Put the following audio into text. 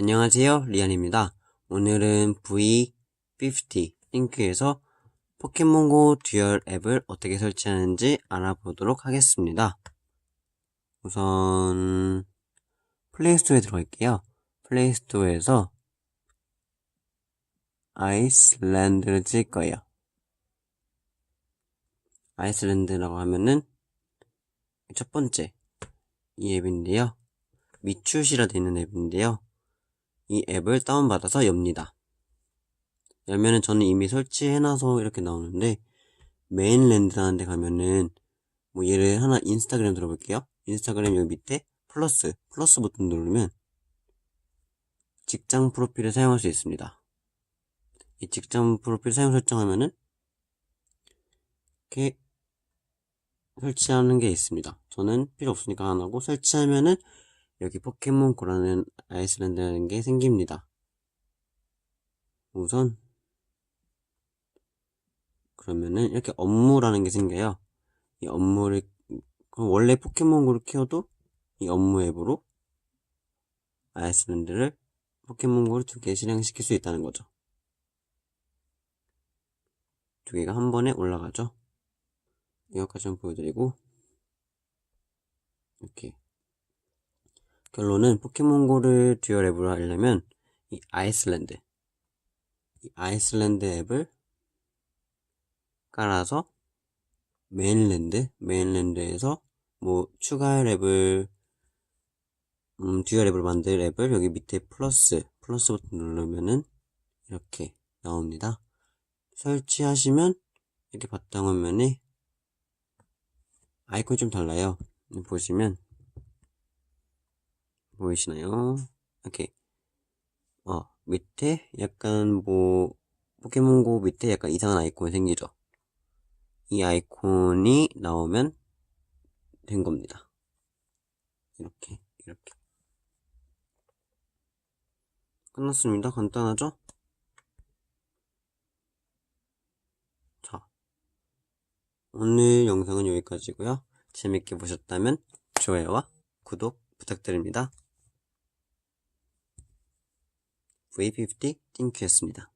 안녕하세요, 리안입니다. 오늘은 V50 링크에서 포켓몬고 듀얼 앱을 어떻게 설치하는지 알아보도록 하겠습니다. 우선 플레이스토어에 들어갈게요. 플레이스토어에서 아이슬란드를 칠 거예요. 아이슬란드라고 하면은 첫 번째 이 앱인데요. 미출시라 되어 있는 앱인데요. 이 앱을 다운받아서 엽니다. 열면은 저는 이미 설치해놔서 이렇게 나오는데 메인랜드라는 데 가면은 뭐 얘를 하나 인스타그램 들어볼게요. 인스타그램 여기 밑에 플러스 플러스 버튼 누르면 직장 프로필을 사용할 수 있습니다. 이 직장 프로필 사용 설정하면은 이렇게 설치하는 게 있습니다. 저는 필요 없으니까 안 하고 설치하면은 여기 포켓몬고라는 아이슬란드라는 게 생깁니다. 우선 그러면은 이렇게 업무라는 게 생겨요. 이 업무를 원래 포켓몬고를 키워도 이 업무 앱으로 아이슬란드를 포켓몬고를 두 개 실행시킬 수 있다는 거죠. 두 개가 한 번에 올라가죠. 이것까지 좀 보여드리고 이렇게 결론은 포켓몬고를 듀얼 앱으로 하려면 이 아이슬란드 이 아이슬란드 앱을 깔아서 메인랜드 메인랜드에서 뭐 추가 앱을 음, 듀얼 앱을 만들 앱을 여기 밑에 플러스 플러스 버튼 누르면은 이렇게 나옵니다. 설치하시면 이렇게 바탕화면에 아이콘이 좀 달라요. 보시면 보이시나요? 이렇게 어 밑에 약간 뭐 포켓몬고 밑에 약간 이상한 아이콘이 생기죠. 이 아이콘이 나오면 된 겁니다. 이렇게 이렇게 끝났습니다. 간단하죠? 자 오늘 영상은 여기까지고요. 재밌게 보셨다면 좋아요와 구독 부탁드립니다. V50 띵큐였습니다.